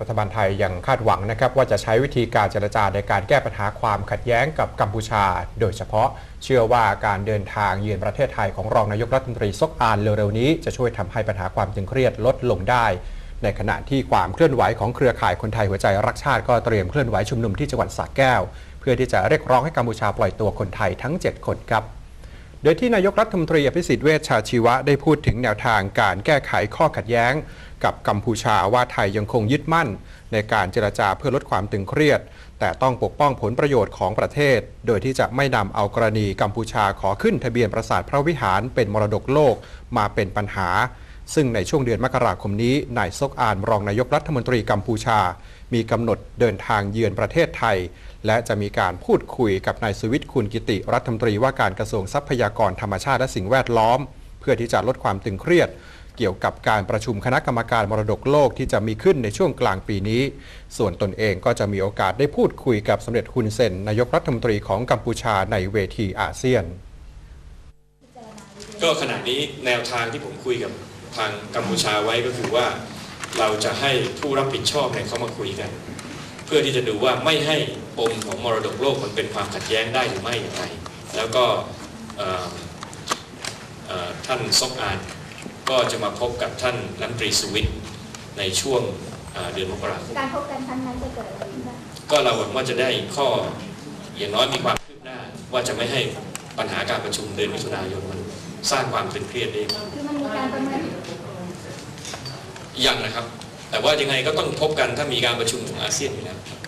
รัฐบาลไทยยังคาดหวังนะครับว่าจะใช้วิธีการเจรจาในการแก้ปัญหาความขัดแย้งกับกัมพูชา โดยเฉพาะเชื่อว่าการเดินทางเยือนประเทศไทยของรองนายกรัฐมนตรีซกอานเร็วๆนี้จะช่วยทำให้ปัญหาความตึงเครียดลดลงได้ ในขณะที่ความเคลื่อนไหวของเครือข่ายคนไทยหัวใจรักชาติก็เตรียมเคลื่อนไหวชุมนุมที่จังหวัดสระแก้ว เพื่อที่จะเรียกร้องให้กัมพูชาปล่อยตัวคนไทยทั้ง 7 คนครับ โดยที่นายกรัฐมนตรีอภิสิทธิ์เวชชาชีวะได้พูดถึงแนวทางการแก้ไขข้อขัดแย้ง กับกัมพูชาว่าไทยยังคงยึดมั่น ในการเจรจาเพื่อลดความตึงเครียด แต่ต้องปกป้องผลประโยชน์ของประเทศ โดยที่จะไม่นำเอากรณีกัมพูชาขอขึ้นทะเบียนปราสาทพระวิหารเป็นมรดกโลกมาเป็นปัญหา ซึ่งในช่วงเดือนมกราคมนี้นายซกอานรองนายกรัฐมนตรีกัมพูชา มีกำหนดเดินทางเยือนประเทศไทย และจะมีการพูดคุยกับนายสุวิทย์คุณกิติรัฐมนตรีว่าการกระทรวงทรัพยากรธรรมชาติและสิ่งแวดล้อม เพื่อที่จะลดความตึงเครียดเกี่ยวกับการประชุมคณะกรรมการมรดกโลกที่จะมีขึ้นในช่วงกลางปีนี้ ส่วนตนเองก็จะมีโอกาสได้พูดคุยกับสมเด็จฮุนเซนนายกรัฐมนตรีของกัมพูชาในเวทีอาเซียน ก็ขณะนี้แนวทางที่ผมคุยกับ ทางกัมพูชาไว้ก็คือว่าเราจะให้ผู้รับผิดชอบเนี่ยเขามาคุยกัน เพื่อที่จะดูว่าไม่ให้ปมของมรดกโลกมันเป็นความขัดแย้งได้หรือไม่อย่างไร แล้วก็ท่านซอกอานก็จะมาพบกับท่านรัฐมนตรีสวิทย์ในช่วงเอ่อเดือนมกราคมการพบกันครั้งนั้นจะเกิดอะไรขึ้นบ้างก็เราหวังว่าจะได้ข้ออย่างน้อยมีความคืบหน้าว่าจะไม่ให้ปัญหาการประชุมเดือนมิถุนายนมัน สร้างความตึงเครียดเองคือมันมีการประเมินยังนะครับ แต่ว่ายังไงก็ต้องพบกันถ้ามีการประชุมของอาเซียนอยู่แล้วครับ